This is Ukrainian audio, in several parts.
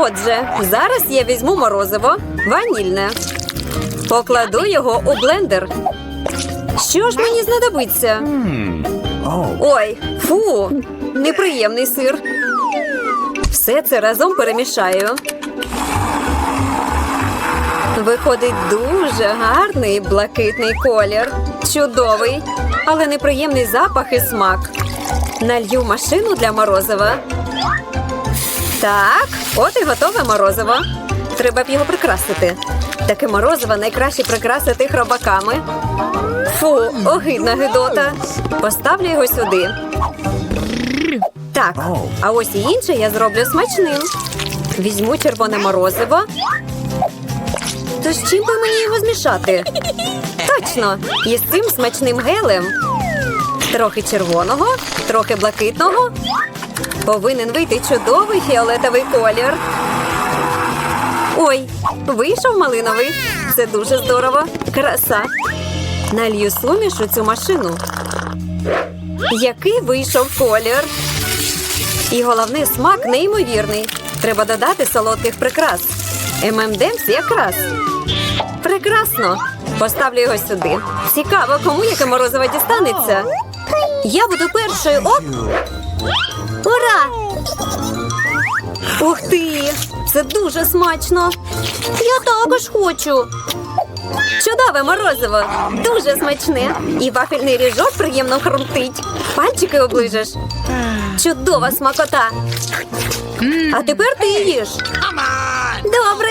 Отже, зараз я візьму морозиво ванільне. Покладу його у блендер. Що ж мені знадобиться? Ой, фу, неприємний сир. Все це разом перемішаю. Виходить дуже гарний блакитний колір. Чудовий, але неприємний запах і смак. Налью машину для морозива. Так, от і готове морозиво. Треба б його прикрасити. Таке морозиво найкраще прикрасити хробаками. Фу, огидна гидота. Поставлю його сюди. Так, а ось і інше я зроблю смачним. Візьму червоне морозиво. То з чим би мені його змішати? Точно, із цим смачним гелем. Трохи червоного, трохи блакитного. Повинен вийти чудовий фіолетовий колір. Ой, вийшов малиновий. Це дуже здорово. Краса. Налью суміш у цю машину. Який вийшов колір. І головне, смак неймовірний. Треба додати солодких прикрас. ММДМС якраз. Прекрасно. Поставлю його сюди. Цікаво, кому яке морозиво дістанеться. Я буду першою. Оп! Ура! Ух ти! Це дуже смачно. Я також хочу. Чудове морозиво, дуже смачне. І вафельний ріжок приємно хрумтить. Пальчики оближеш. Чудова смакота. А тепер ти їж. Добре.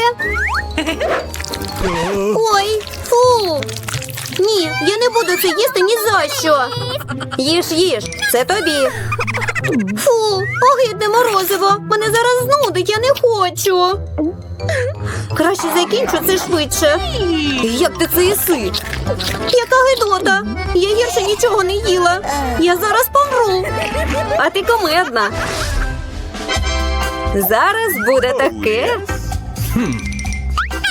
Ой, фу. Ні, я не буду це їсти ні за що. Їж, їж, це тобі. Фу, огидне морозиво. Мене зараз знудить, я не хочу. Краще закінчу це швидше. Як ти це їси? Яка гидота? Я гірше нічого не їла. Я зараз помру. А ти комедна. Зараз буде таке.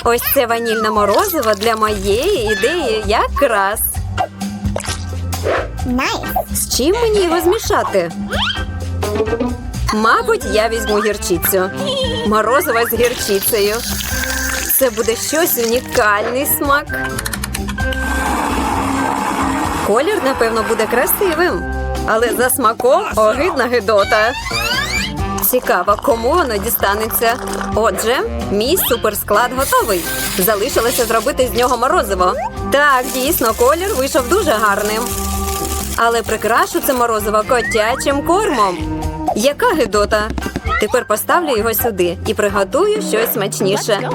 Ось це ванільне морозиво для моєї ідеї якраз. З чим мені його змішати? Мабуть, я візьму гірчицю. Морозиво з гірчицею. Це буде щось унікальний смак. Колір, напевно, буде красивим, але за смаком огидна гидота. Цікаво, кому воно дістанеться. Отже, мій суперсклад готовий. Залишилося зробити з нього морозиво. Так, дійсно, колір вийшов дуже гарним. Але прикрашу це морозиво котячим кормом. Яка гидота? Тепер поставлю його сюди і приготую щось смачніше.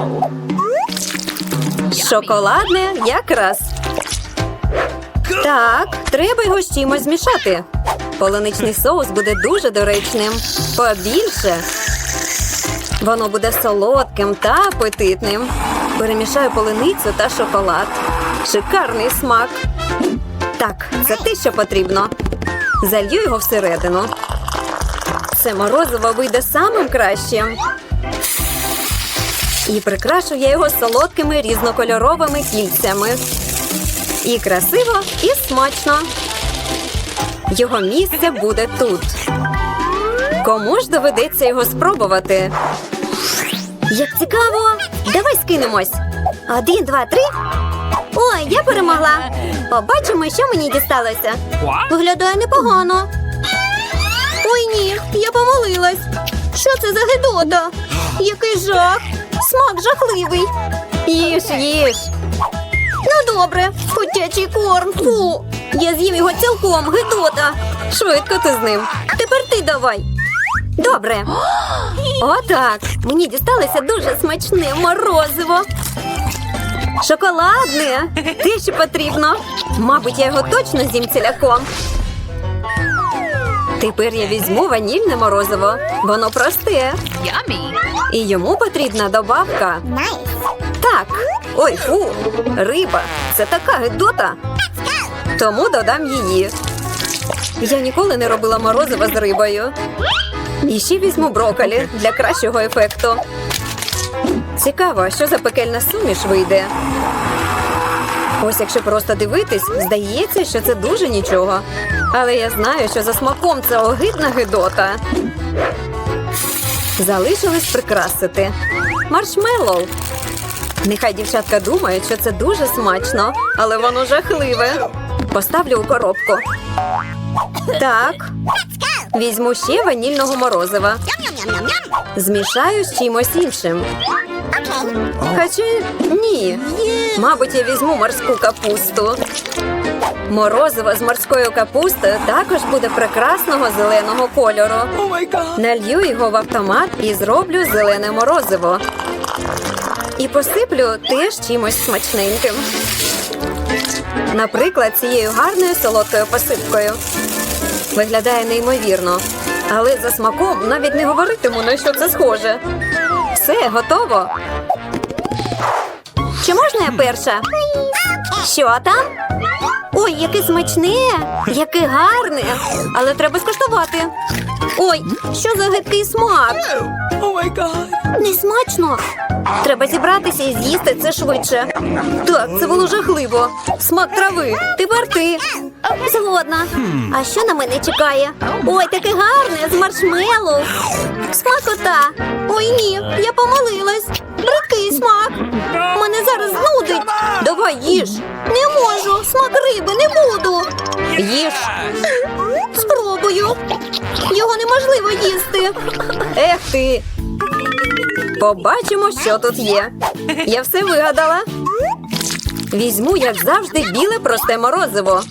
Шоколадне якраз. Так, треба його з чимось змішати. Полуничний соус буде дуже доречним. Побільше. Воно буде солодким та апетитним. Перемішаю полуницю та шоколад. Шикарний смак. Так, це те, що потрібно. Залью його всередину. Це морозиво вийде самим кращим. І прикрашу я його солодкими різнокольоровими кільцями. І красиво, і смачно. Його місце буде тут. Кому ж доведеться його спробувати? Як цікаво! Давай скинемось. Один, два, три. Ой, я перемогла. Побачимо, що мені дісталося. Виглядає непогано. Я помилилась. Що це за гидота? Який жах! Смак жахливий. Їж, їж. Ну добре, котячий корм. Фу. Я з'їм його цілком, гидота. Швидко ти з ним. Тепер ти давай. Добре. Отак. Мені дісталося дуже смачне морозиво. Шоколадне. Те, що потрібно. Мабуть, я його точно з'їм ціляком. Тепер я візьму ванільне морозиво. Воно просте. Yummy. І йому потрібна добавка. Так. Ой, фу. Риба. Це така гидота. Тому додам її. Я ніколи не робила морозиво з рибою. І ще візьму брокколі для кращого ефекту. Цікаво, що за пекельна суміш вийде. Ось якщо просто дивитись, здається, що це дуже нічого. Але я знаю, що за смаком це огидна гидота. Залишилось прикрасити. Маршмеллоу. Нехай дівчатка думають, що це дуже смачно, але воно жахливе. Поставлю у коробку. Так. Візьму ще ванільного морозива. Змішаю з чимось іншим. Хоча ні. Мабуть, я візьму морську капусту. Морозиво з морською капустою також буде прекрасного зеленого кольору. Налью його в автомат і зроблю зелене морозиво. І посиплю теж чимось смачненьким. Наприклад, цією гарною солодкою посипкою. Виглядає неймовірно. Але за смаком навіть не говоритиму, на що це схоже. Все, готово. Чи можна я перша? Що там? Ой, яке смачне, яке гарне. Але треба скуштувати. Ой, що за гидкий смак? Не смачно. Треба зібратися і з'їсти це швидше. Так, це було жахливо. Смак трави. Тепер ти. Згодна. А що на мене чекає? Ой, таке гарне з маршмеллоу. Смакота. Ой, ні, я помилилась. Бридкий смак. Мене зараз знудить. Давай їж. Не можу. Смак риби не буду. Їж. Спробую. Його неможливо їсти. Ех ти. Побачимо, що тут є. Я все вигадала. Візьму, як завжди, біле просте морозиво.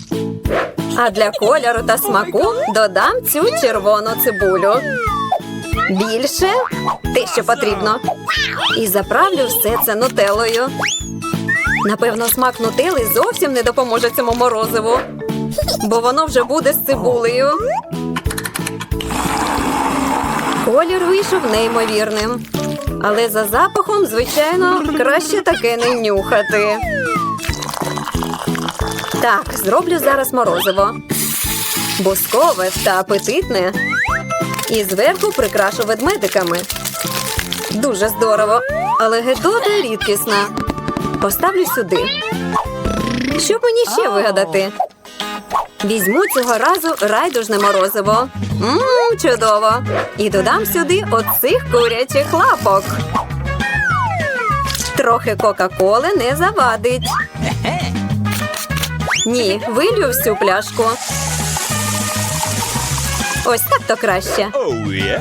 А для кольору та смаку додам цю червону цибулю. Більше те, що потрібно. І заправлю все це нутелою. Напевно, смак нутели зовсім не допоможе цьому морозиву, бо воно вже буде з цибулею. Колір вийшов неймовірним. Але за запахом, звичайно, краще таке не нюхати. Так, зроблю зараз морозиво. Бускове та апетитне. І зверху прикрашу ведмедиками. Дуже здорово, але гедота рідкісна. Поставлю сюди. Що мені ще вигадати? Візьму цього разу райдужне морозиво. Мм, чудово. І додам сюди оцих курячих лапок. Трохи Кока-Коли не завадить. Ні, вилью всю пляшку. Ось так то краще. Oh yeah.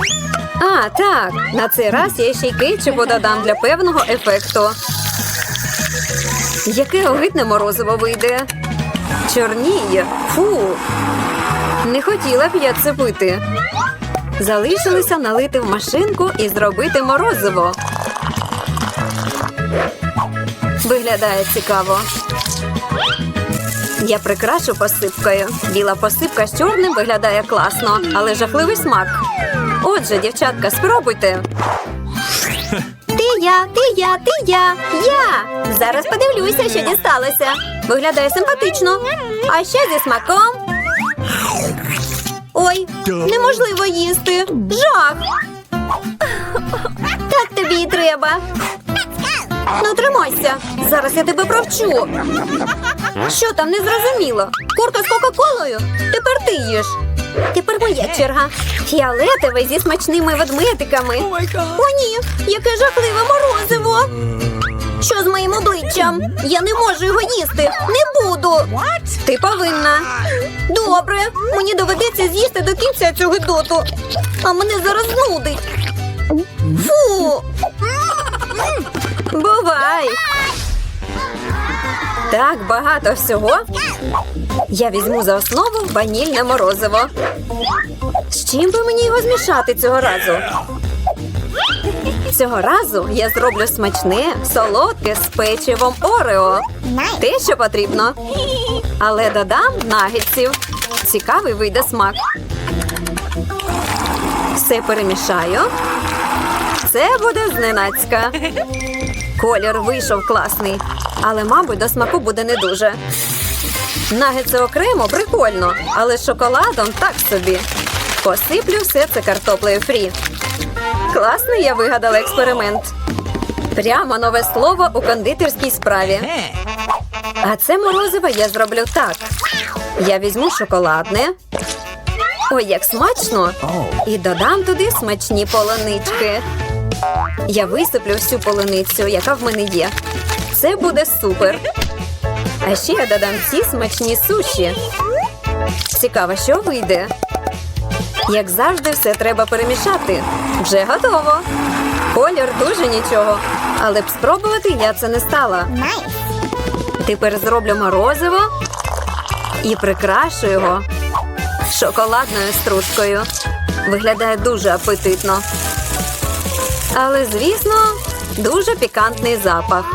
А, так. На цей раз я ще й кетчупу додам для певного ефекту. Яке огидне морозиво вийде. Чорніє. Фу. Не хотіла б я це пити. Залишилося налити в машинку і зробити морозиво. Виглядає цікаво. Я прикрашу посипкою. Біла посипка з чорним виглядає класно, але жахливий смак. Отже, дівчатка, спробуйте. Ти я, ти я, ти я, я. Зараз подивлюся, що дісталося. Виглядає симпатично. А ще зі смаком. Ой, неможливо їсти. Жах. Так тобі і треба. Ну, тримайся. Зараз я тебе провчу. Що там не зрозуміло? Курка з Кока-Колою? Тепер ти їш. Тепер моя черга. Фіолетовий зі смачними ведмедиками. О, ні, яке жахливе морозиво. Що з моїм обличчям? Я не можу його їсти. Не буду. Ти повинна. Добре, мені доведеться з'їсти до кінця цього гидоту. А мене зараз знудить. Фу. Бувай. Так багато всього. Я візьму за основу ванільне морозиво. З чим би мені його змішати цього разу? Цього разу я зроблю смачне, солодке з печивом Орео. Те, що потрібно. Але додам нагетсів. Цікавий вийде смак. Все перемішаю. Це буде зненацька. Колір вийшов класний, але, мабуть, до смаку буде не дуже. Нагетси окремо прикольно, але з шоколадом так собі. Посиплю все це картоплею фрі. Класний я вигадала експеримент. Прямо нове слово у кондитерській справі. А це морозиво я зроблю так. Я візьму шоколадне, Ой, як смачно! І додам туди смачні полонички. Я висиплю всю полуницю, яка в мене є. Це буде супер. А ще я додам ці смачні суші. Цікаво, що вийде. Як завжди, все треба перемішати. Вже готово. Колір дуже нічого. Але б спробувати я це не стала. Тепер зроблю морозиво і прикрашу його шоколадною стружкою. Виглядає дуже апетитно. Але, звісно, дуже пікантний запах.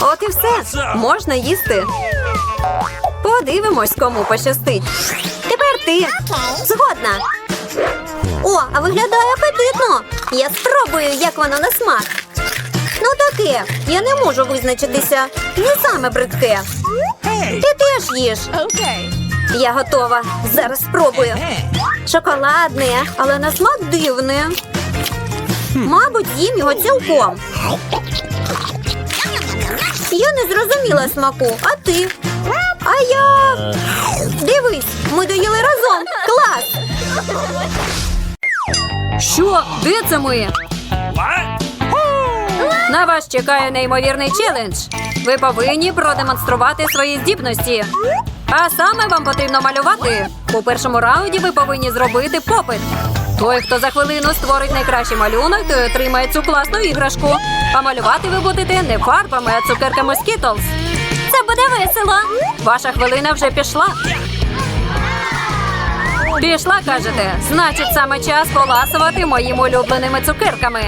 От і все. Можна їсти. Подивимось, кому пощастить. Тепер ти. Згодна. О, а виглядає апетитно. Я спробую, як воно на смак. Ну таке, я не можу визначитися. Не саме бридке. Ти теж їж. Okay. Я готова. Зараз спробую. Шоколадне, але на смак дивне. Мабуть, їм його цілком. Я не зрозуміла смаку, а ти? А я. Дивись, ми доїли разом. Клас! Що? Де це ми? На вас чекає неймовірний челендж. Ви повинні продемонструвати свої здібності. А саме вам потрібно малювати. У першому раунді ви повинні зробити попит. Той, хто за хвилину створить найкращий малюнок, той отримає цю класну іграшку. А малювати ви будете не фарбами, а цукерками Skittles. Це буде весело. Ваша хвилина вже пішла. Пішла, кажете. Значить, саме час поласувати моїми улюбленими цукерками.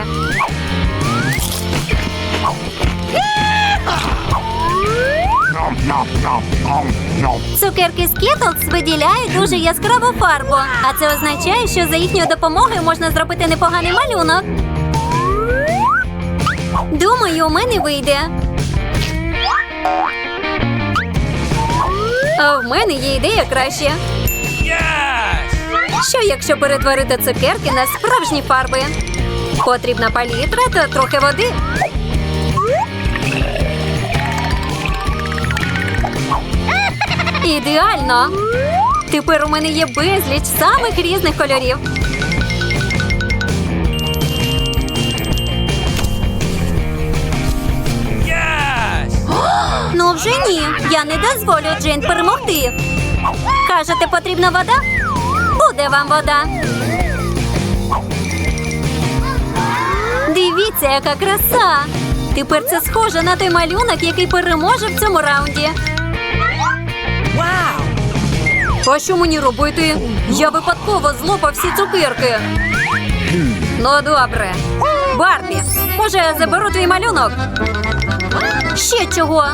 Цукерки Skittles виділяють дуже яскраву фарбу, а це означає, що за їхньою допомогою можна зробити непоганий малюнок. Думаю, у мене вийде. А в мене є ідея краще. Що якщо перетворити цукерки на справжні фарби? Потрібна палітра та трохи води. Ідеально! Тепер у мене є безліч самих різних кольорів. Ну вже ні. Я не дозволю Джейн перемогти. Кажете, потрібна вода? Буде вам вода. Дивіться, яка краса! Тепер це схоже на той малюнок, який переможе в цьому раунді. А що мені робити? Я випадково злопав всі цукерки. Ну, добре. Барбі, може, я заберу твій малюнок? Ще чого?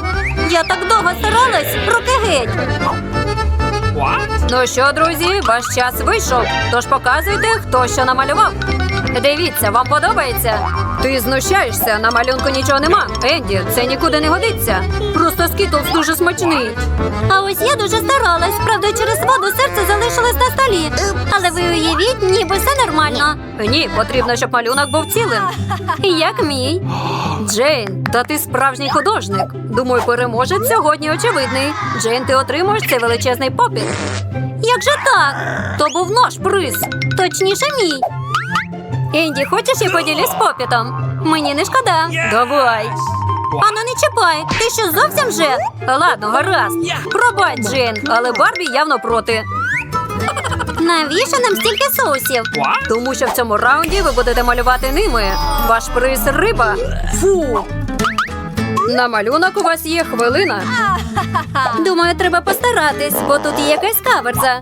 Я так довго старалась, руки геть. Ну що, друзі, ваш час вийшов. Тож показуйте, хто що намалював. Дивіться, вам подобається? Ти знущаєшся, на малюнку нічого нема. Енді, це нікуди не годиться. Просто скітлс дуже смачний. А ось я дуже старалась. Правда, через воду серце залишилось на столі. Але ви уявіть, ніби все нормально. Ні, потрібно, щоб малюнок був цілим. Як мій. Джейн, та ти справжній художник. Думаю, переможець сьогодні очевидний. Джейн, ти отримуєш цей величезний попіт. Як же так? То був наш приз. Точніше, мій. Енді, хочеш я поділюсь попітом? Мені не шкода. Давай. Ану, не чіпай. Ти що зовсім же? Ладно, гаразд. Пробач, Джейн, але Барбі явно проти. Навіщо нам стільки соусів? Тому що в цьому раунді ви будете малювати ними. Ваш приз риба. Фу. На малюнок у вас є хвилина. Думаю, треба постаратись, бо тут є якась каверза.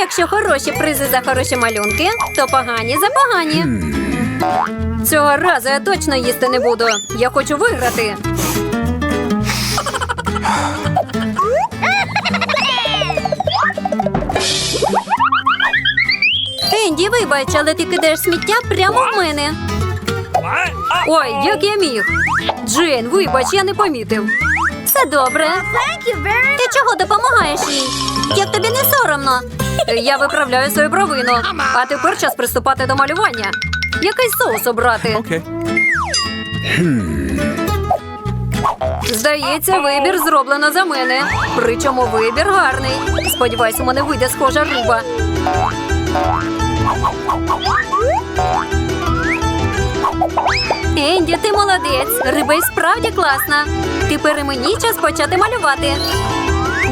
Якщо хороші призи за хороші малюнки, то погані за погані. Цього разу я точно їсти не буду. Я хочу виграти. Енді, вибач, але ти кидаєш сміття прямо в мене. Ой, як я міг. Джейн, вибач, я не помітив. Все добре. Ти чого допомагаєш їй? Як тобі не соромно? Я виправляю свою провину. А тепер час приступати до малювання. Який соус обрати? Okay. Здається, вибір зроблено за мене. Причому вибір гарний. Сподіваюсь, у мене вийде схожа риба. Енді, ти молодець. Риба й справді класна. Тепер і мені час почати малювати.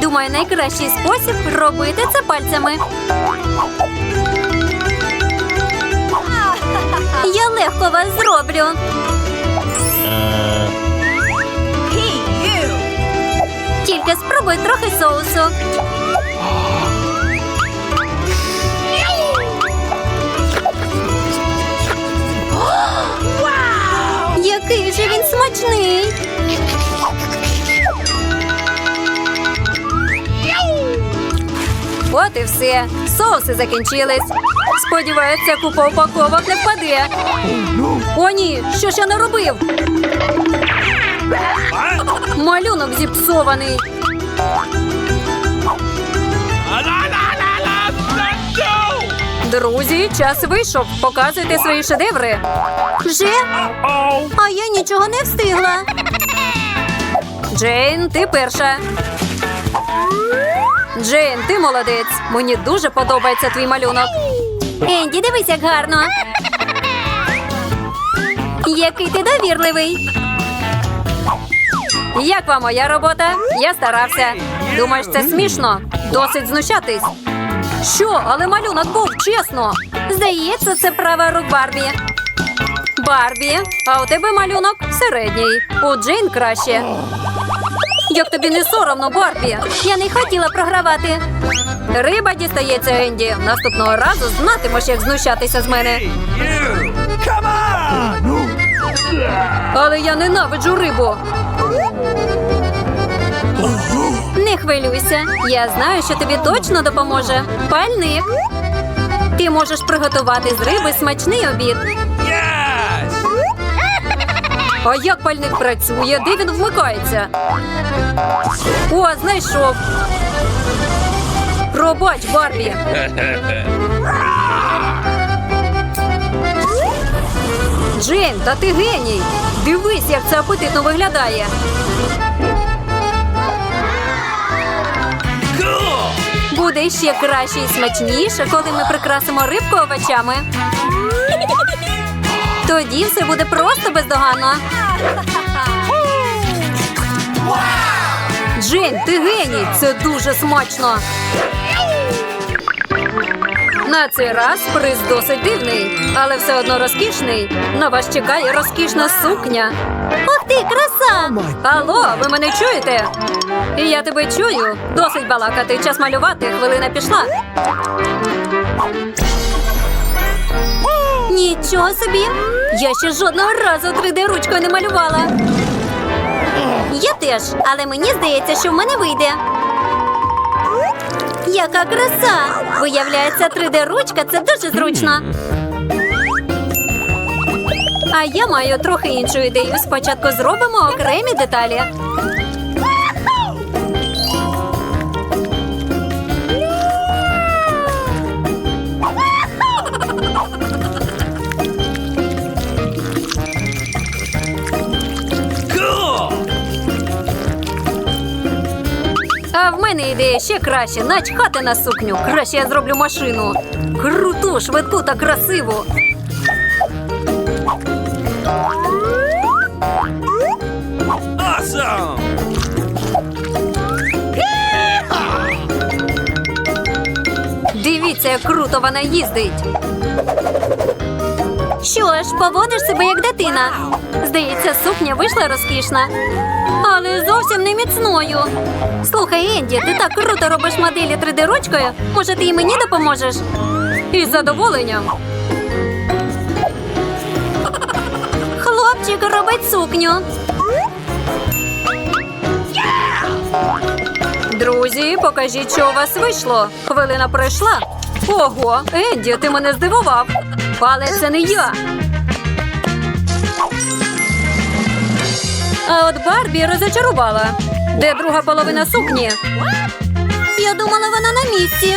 Думаю, найкращий спосіб робити це пальцями. Я легко вас зроблю. Тільки спробуй трохи соусу. Який же він смачний. От і все. Соуси закінчились. Сподіваються, купа упаковок не впаде. О, ні, що ж я наробив? Малюнок зіпсований. Друзі, час вийшов. Показуйте свої шедеври. Вже? А я нічого не встигла. Джейн, ти перша. Джейн, ти молодець. Мені дуже подобається твій малюнок. Енді, дивись, як гарно. Який ти довірливий. Як вам моя робота? Я старався. Думаєш, це смішно? Досить знущатись. Що, але малюнок був, чесно. Здається, це права рук Барбі. Барбі, а у тебе малюнок середній. У Джейн краще. Як тобі не соромно, Барбі? Я не хотіла програвати. Риба дістається Енді. Наступного разу знатимеш, як знущатися з мене. On! Але я ненавиджу рибу. Не хвилюйся. Я знаю, що тобі точно допоможе. Пальник. Ти можеш приготувати з риби смачний обід. А як пальник працює? Де він вмикається? О, знайшов. Пробач, Барбі. Джейн, та ти геній. Дивись, як це апетитно виглядає. Буде ще краще і смачніше, коли ми прикрасимо рибку овочами. Тоді все буде просто бездоганно. Джейн, ти геній! Це дуже смачно. На цей раз приз досить дивний, але все одно розкішний. На вас чекає розкішна сукня. Ох ти, краса! Алло, ви мене чуєте? Я тебе чую. Досить балакати. Час малювати. Хвилина пішла. Нічого собі. Я ще жодного разу 3D ручкою не малювала. Я теж, але мені здається, що в мене вийде. Яка краса! Виявляється, 3D ручка це дуже зручно. А я маю трохи іншу ідею. Спочатку зробимо окремі деталі. В мене ідея ще краще. Начхати на сукню. Краще я зроблю машину. Круту, швидку та красиву. Awesome! Дивіться, як круто вона їздить. Що ж, поводиш себе як дитина. Здається, сукня вийшла розкішна, але зовсім не міцною. Слухай, Енді, ти так круто робиш моделі 3D ручкою. Може, ти і мені допоможеш? Із задоволенням. Хлопчик робить сукню. Друзі, покажіть, що у вас вийшло. Хвилина пройшла. Ого, Енді, ти мене здивував. Але це не я. А от Барбі розочарувала. Де друга половина сукні? Я думала, вона на місці.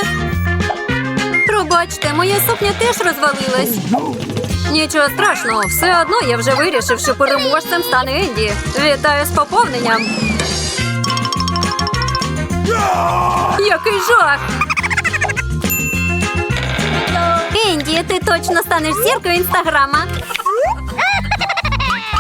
Пробачте, моя сукня теж розвалилась. Нічого страшного, все одно я вже вирішив, що переможцем стане Енді. Вітаю з поповненням. Який жах! Енді, ти точно станеш зіркою інстаграма.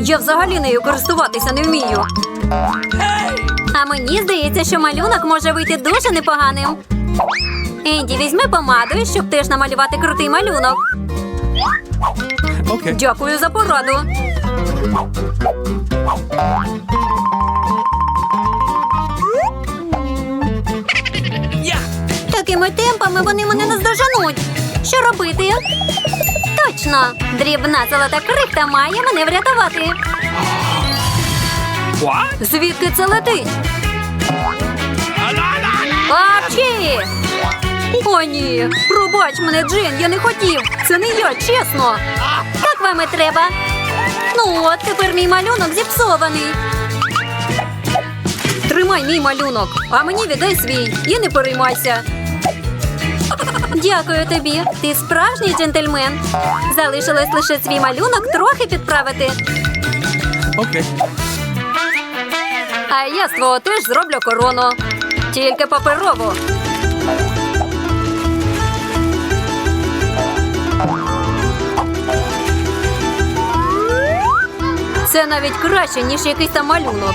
Я взагалі нею користуватися не вмію. А мені здається, що малюнок може вийти дуже непоганим. Енді, візьми помаду, щоб теж намалювати крутий малюнок. Okay. Дякую за пораду. Yeah. Такими темпами вони мене наздоженуть. Що робити? Точно! Дрібна золота крихта має мене врятувати. Звідки це летить? Апчі! О, ні! Пробач мене, Джин, я не хотів! Це не я, чесно! Так вам і треба. Ну от, тепер мій малюнок зіпсований. Тримай мій малюнок, а мені віддай свій і не переймайся. Дякую тобі. Ти справжній джентльмен. Залишилось лише свій малюнок трохи підправити. Okay. А я з твого теж зроблю корону. Тільки паперову. Це навіть краще, ніж якийсь там малюнок.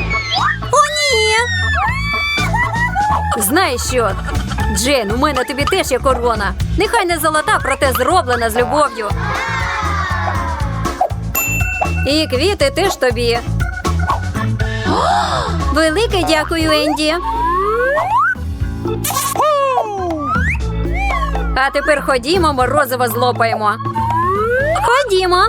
Знаєш що? Джен, у мене тобі теж є корона. Нехай не золота, проте зроблена з любов'ю. І квіти теж тобі. Велике дякую, Енді. А тепер ходімо, морозиво злопаємо. Ходімо.